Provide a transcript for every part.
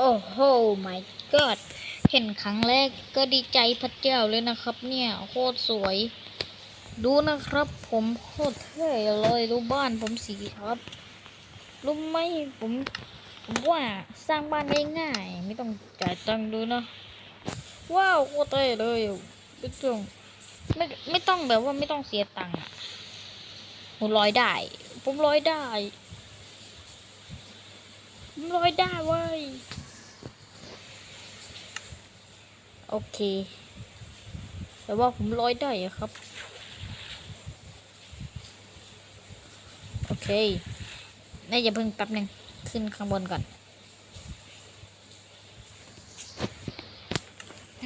โอ้โห my god เห็นครั้งแรกก็ดีใจพระเจ้าเลยนะครับ เนี่ยโคตรสวย ดูนะครับ ผมโคตรเท่เลยดูบ้านผมสีครับรู้ไหมผมผมว่าสร้างบ้านง่ายๆไม่ต้องจ่ายตังค์ดูนะว้าวโคตรเท่เลยไม่ต้องไม่ไม่ต้องแบบว่าไม่ต้องเสียตังค์อะผมร้อยได้ ผมร้อยได้ผมร้อยได้เว้ย โอเค แต่ว่าผมร้อยได้ครับ โอเคน่าจะเพิ่งแป๊บหนึ่งขึ้นข้างบนก่อน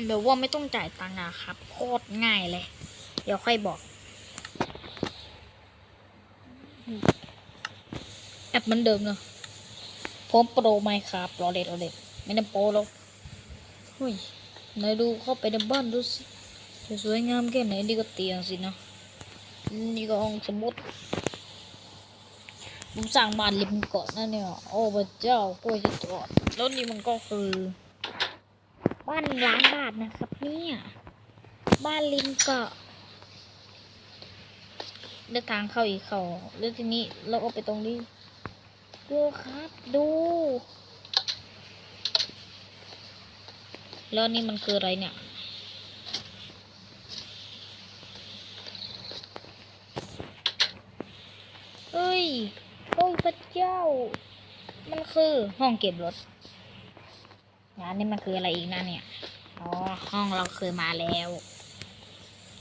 เดี๋ยวว่าไม่ต้องจ่ายตังค์อะครับ โคตรง่ายเลย เดี๋ยวค่อยบอก แอปเหมือนเดิมเนอะผมโปรไหมครับรอเด็ดรอเด็ดไม่ได้โปรหรอกเฮ้ย ไหนดูเข้าไปในบ้านดูสิจะสวยงามแค่ไหนดีก็เตียงสินะนี่ก็ห้องสมุดผมสร้างบ้านริมเกาะนั่นเนี่ยโอ้พระเจ้ากล้วยจะจอดแล้วนี่มันก็คือ บ้านล้านบาทนะครับเนี่ยบ้านริมเกาะเดินทางเข้าอีกเขาแล้วทีนี้เราก็ไปตรงนี้ดูครับดู แล้วนี่มันคืออะไรเนี่ย เอ้ย โอ้ยพระเจ้า มันคือห้องเก็บรถงานนี้มันคืออะไรอีกนะเนี่ย อ๋อ ห้องเราเคยมาแล้ว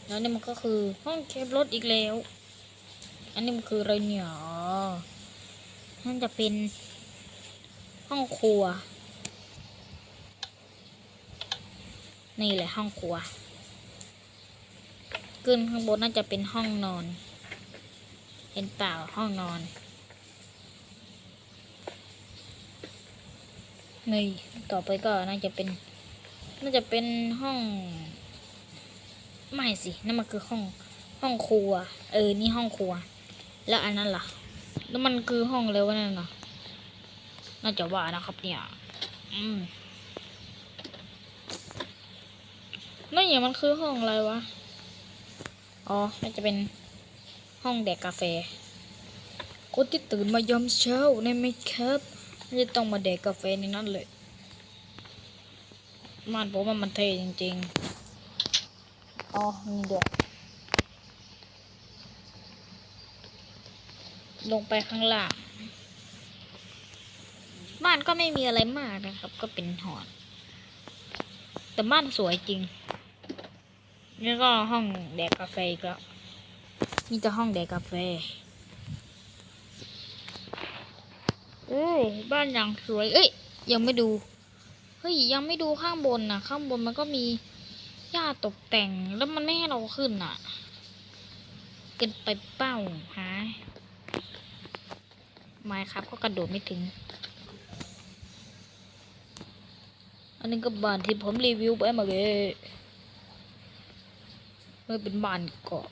แล้วนี่มันก็คือห้องเก็บรถอีกแล้ว อันนี้มันคืออะไรเนี่ยนั่นจะเป็นห้องครัว นี่แหละห้องครัว ขึ้นข้างบนน่าจะเป็นห้องนอน เห็นเปล่าห้องนอน นี่ ต่อไปก็น่าจะเป็น น่าจะเป็นห้อง ไม่สิ นั่นมันคือห้อง ห้องครัว เออ นี่ห้องครัว แล้วอันนั้นล่ะ แล้วมันคือห้องเลยวะนั่นน่ะ น่าจะว่านะครับเนี่ย อืม นั่นอย่างมันคือห้องอะไรวะ อ๋อน่าจะเป็นห้องแดกกาแฟคนที่ตื่นมายามเช้าในไม่ครับน่าจะต้องมาแดกกาแฟในนั้นเลยมันผมว่ามันเท่จริงๆ อ๋อนี่ด้วยลงไปข้างล่าง บ้านก็ไม่มีอะไรมากนะครับ ก็เป็นหอดแต่บ้านสวยจริง นี่ก็ห้องแดกกาแฟอีกแล้วนี่จะห้องแดกกาแฟโอ้บ้านอย่างสวย เอ้ย ยังไม่ดู เฮ้ย ยังไม่ดูข้างบนนะข้างบนมันก็มีหญ้าตกแต่ง แล้วมันไม่ให้เราขึ้นอะ เกินไปเป้าฮะไม่ครับก็กระโดดไม่ถึง อันนี้ก็บ้านที่ผมรีวิวไปเมื่อกี้ เมื่อเป็นบ้านเกาะ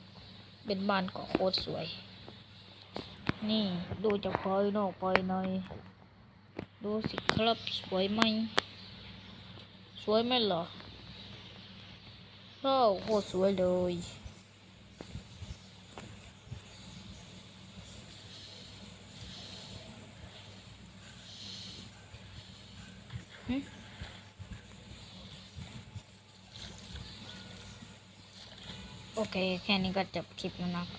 เป็นบ้านเกาะโคตรสวย นี่ดูจากภายนอกภายในดูสิครับสวยไหม สวยไหมเหรอโอ้โคตรสวยเลยหึ โอเค แค่นี้ก็จบคลิปแล้วนะ